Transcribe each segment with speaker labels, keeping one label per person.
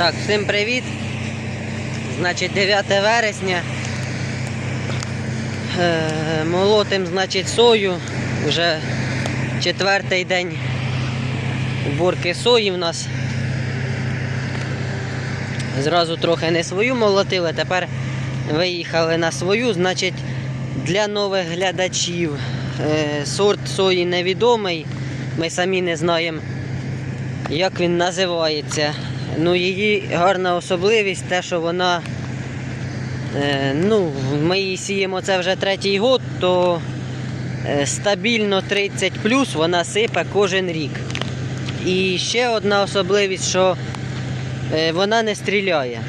Speaker 1: Так, всім привіт. Значить, 9 вересня. Е, молотим, значить, сою. Вже четвертий день уборки сої в нас. Зразу трохи не свою молотили, тепер виїхали на свою, значить, для нових глядачів. Е, сорт сої невідомий. Ми самі не знаємо, як він називається. Ну, її гарна особливість те, що вона. Е, ну, ми її сіємо це вже третій год, то е, стабільно 30 вона сипе кожен рік. І ще одна особливість, що е, вона не стріляє.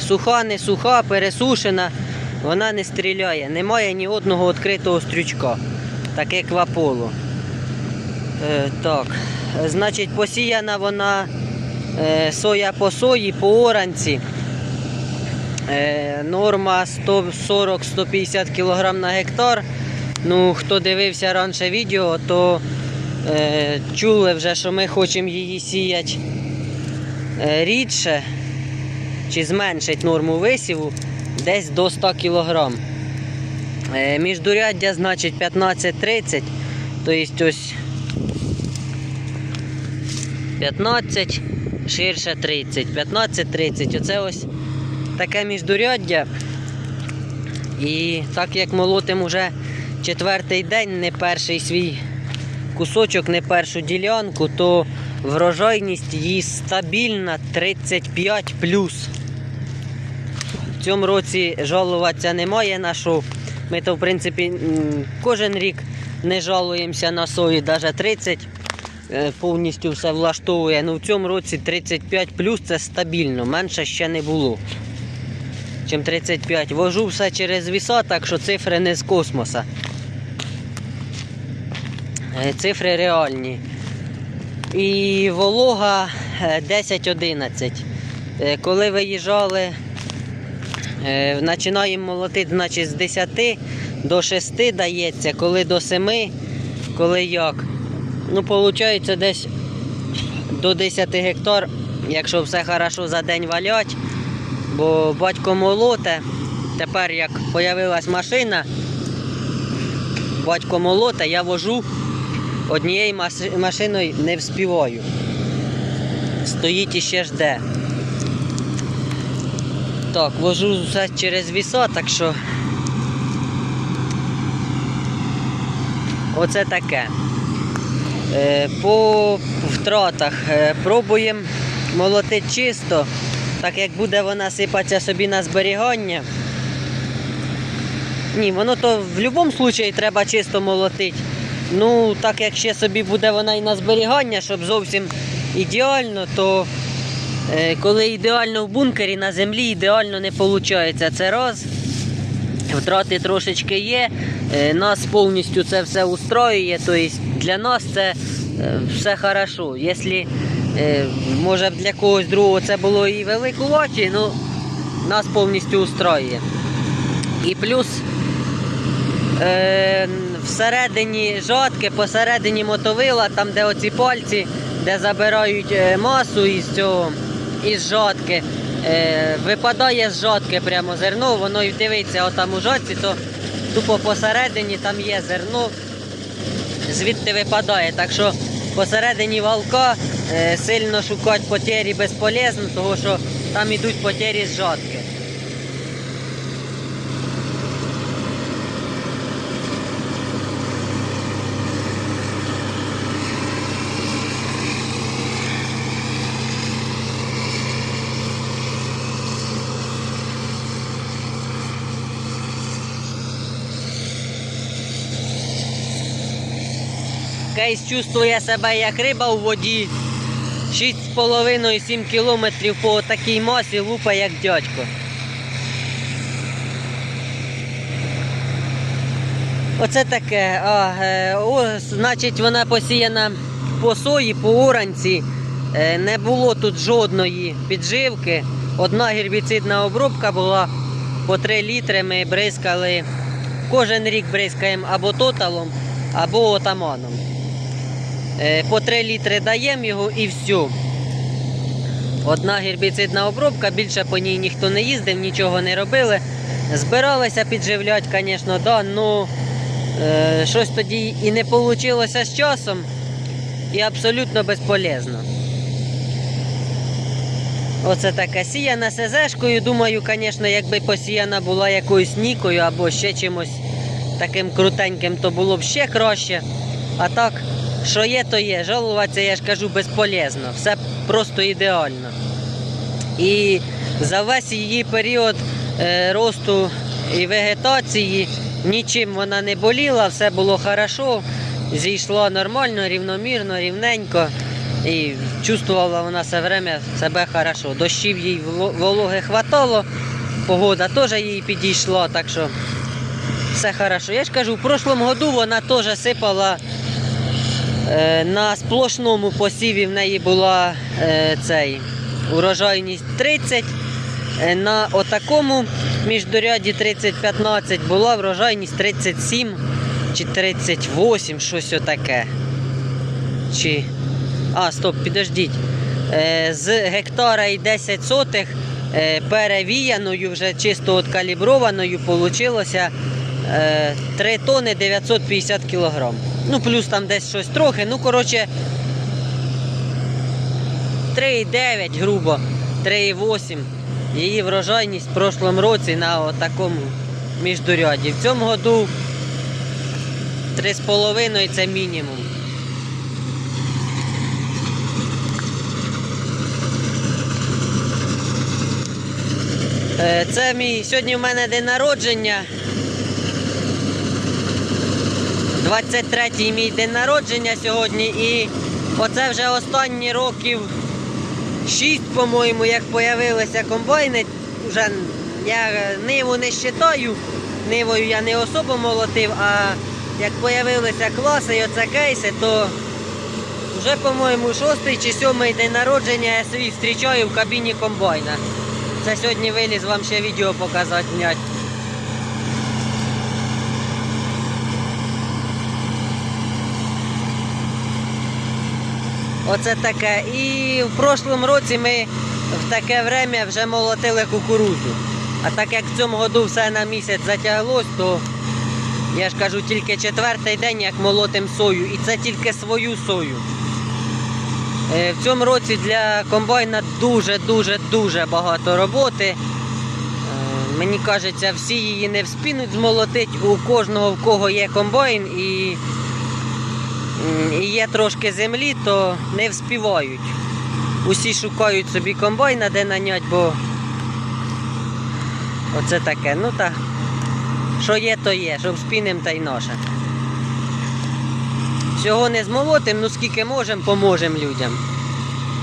Speaker 1: Суха, не суха, пересушена, вона не стріляє. Немає ні одного відкритого стрючка, так як в Аполло. Е, так, значить, посіяна вона е, соя по сої, по оранці. Е, норма 140-150 кг на гектар. Ну, хто дивився раніше відео, то е, чули вже, що ми хочемо її сіяти е, рідше чи зменшити норму висіву десь до 100 кг. Е, міждуряддя значить 15-30, тобто ось 15, ширше 30, 15-30. Оце ось таке міждуряддя. І так як молотим уже четвертий день, не перший свій кусочок, не першу ділянку, то врожайність її стабільна 35 В цьому році жалуватися немає на що. Ми то, в принципі, кожен рік не жалуємося на сої, навіть 30 е, повністю все влаштовує. Ну в цьому році 35 плюс це стабільно, менше ще не було. Чим 35. Вожу все через віса, так що цифри не з космоса. Е, Цифри реальні. І волога е, 10-11. Е, Коли виїжджали, е, починаємо молотити значить, з 10 до 6 дається, коли до 7, коли як. Ну, виходить, десь до 10 гектар, якщо все хорошо за день валять, бо батько молоте. Тепер як з'явилась машина, батько молоте, я вожу однією машиною не вспіваю. Стоїть і ще жде. Так, вожу все через віса, так що. Оце таке. Е, По втратах е, пробуємо молотити чисто, так як буде вона сипатися собі на зберігання. Ні, воно то в будь-якому випадку треба чисто молотити. Ну, так як ще собі буде вона і на зберігання, щоб зовсім ідеально, то е, коли ідеально в бункері на землі ідеально не виходить. Це раз. Втрати трошечки є. Е, Нас повністю це все устроює. Тобто для нас це е, все хорошо. Якщо е, може для когось другого це було і великуваті, ну нас повністю устроює. І плюс всередині жатки, посередині мотовила, там де оці пальці, де забирають масу із цього із жатки. Випадає з жатки прямо зерно, воно і дивиться отам у жатці, то тупо посередині там є зерно, звідти випадає. Так що посередині валка е, сильно шукати потері безполезно, тому що там йдуть потері з жатки. Кейс чувствує себе як риба у воді. 6,5-7 кілометрів по такій масі лупа, як дядько. Оце таке. А, е, о, значить, вона посіяна по сої, по оранці. Е, не було тут жодної підживки. Одна гербіцидна обробка була по 3 літри. Ми бризкали. Кожен рік бризкаємо або тоталом, або отаманом. Е, По 3 літри даємо його і все. Одна гербіцидна обробка, більше по ній ніхто не їздив, нічого не робили. Збиралися підживляти, звісно, да, ну е, щось тоді і не вийшло з часом, і абсолютно безполезно. Оце така сіяна СЗшкою. Думаю, звісно, якби посіяна була якоюсь нікою або ще чимось таким крутеньким, то було б ще краще. А так, що є, то є. Жалуватися, я ж кажу, безполезно. Все просто ідеально. І за весь її період е, росту і вегетації нічим вона не боліла, все було хорошо, зійшло нормально, рівномірно, рівненько. І чувствувала вона все время себе хорошо. Дощів їй воло- вологи хватало, погода теж їй підійшла, так що все хорошо. Я ж кажу, в прошлому году вона теж сипала на сплошному посіві в неї була е, цей урожайність 30. Е, На отакому міждоряді 30-15 була врожайність 37 чи 38, щось отаке. Чи... А, стоп, підождіть. Е, з гектара і 10 сотих е, перевіяною, вже чисто от каліброваною, получилося е, 3 тони 950 кілограм. Ну, плюс там десь щось трохи. Ну, коротше, 3,9 грубо, 3,8. Її врожайність в прошлому році на такому міждоряді. В цьому году 3,5 це мінімум. Е, Це мій сьогодні в мене день народження. 23-й мій день народження сьогодні і оце вже останні років 6, по-моєму, як появилися комбайни. Вже я ниву не вважаю, нивою я не особо молотив, а як появилися класи і оце кейси, то вже, по-моєму, шостий чи сьомий день народження я свій зустрічаю в кабіні комбайна. Це сьогодні виліз вам ще відео показати Оце таке. І в прошлому році ми в таке время вже молотили кукурудзу. А так як в цьому году все на місяць затяглось, то я ж кажу тільки четвертий день, як молотим сою. І це тільки свою сою. Е, В цьому році для комбайна дуже-дуже дуже багато роботи. Е, Мені кажеться, всі її не вспінуть змолотить. У кожного в кого є комбайн і, і є трошки землі, то не вспівають. Усі шукають собі комбайна, де нанять, бо оце таке. Ну та що є, то є, що вспінем та й наше. Всього не змолотим, ну скільки можемо, поможемо людям.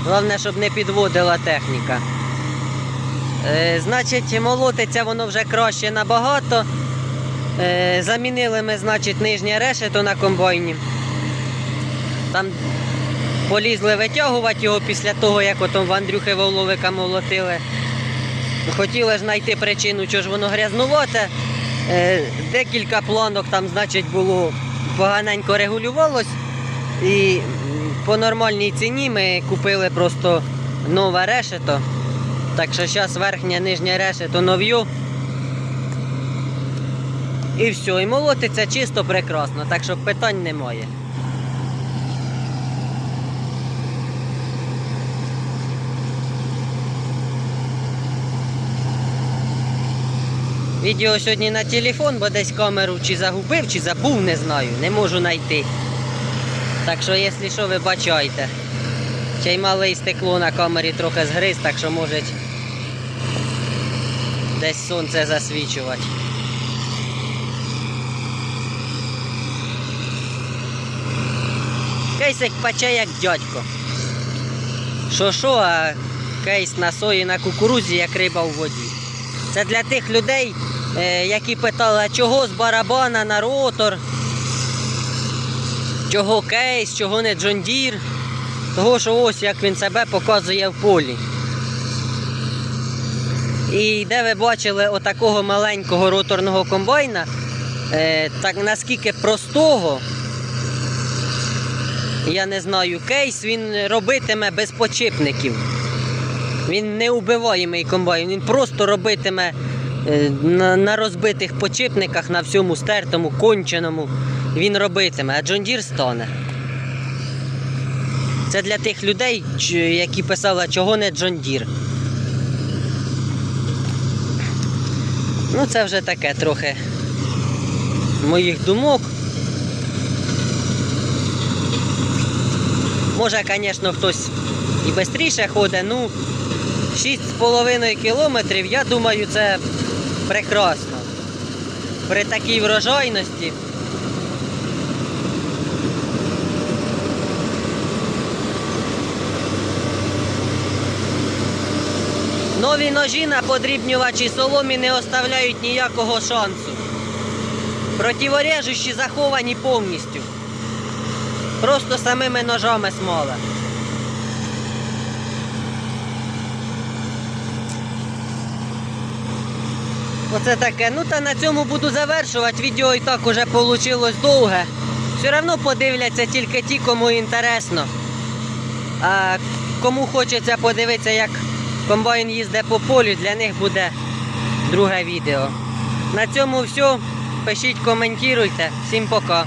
Speaker 1: Головне, щоб не підводила техніка. Е, значить, молотиться воно вже краще набагато. Е, замінили ми, значить, нижнє решето на комбайні. Там полізли витягувати його після того, як ото в Андрюхи Воловика молотили. Хотіли знайти причину, чого ж воно грязнувате. Е, декілька планок там, значить, було поганенько регулювалось. І по нормальній ціні ми купили просто нове решето. Так що зараз верхнє нижнє решето нов'ю. І все, і молотиться чисто прекрасно, так що питань немає. Відео сьогодні на телефон, бо десь камеру чи загубив, чи забув, не знаю. Не можу знайти. Так що, якщо що, вибачайте. Ще й малий стекло на камері трохи згриз, так що може десь сонце засвічувати. Кейсик пече як дядько. Що що, а кейс на сої на кукурузі, як риба в воді. Це для тих людей, які питали, чого з барабана на ротор, чого кейс, чого не Джондір. Того, що ось як він себе показує в полі. І де ви бачили отакого маленького роторного комбайна, е, так наскільки простого, я не знаю, кейс він робитиме без почіпників. Він не убиваємий комбайн, він просто робитиме е, на, на розбитих почіпниках, на всьому стертому, конченому. Він робитиме, а Джон Дір стане. Це для тих людей, які писали, чого не Джон Дір. Ну, це вже таке трохи моїх думок. Може, звісно, хтось і швидше ходить, ну 6,5 кілометрів, я думаю, це прекрасно. При такій врожайності. Нові ножі на подрібнювачі соломі не оставляють ніякого шансу. Противорежущі заховані повністю. Просто самими ножами смола. Оце таке. Ну та на цьому буду завершувати. Відео і так уже вийшло довге. Все одно подивляться тільки ті, кому інтересно. А кому хочеться подивитися, як комбайн їздить по полю, для них буде друге відео. На цьому все. Пишіть, коментуйте. Всім пока.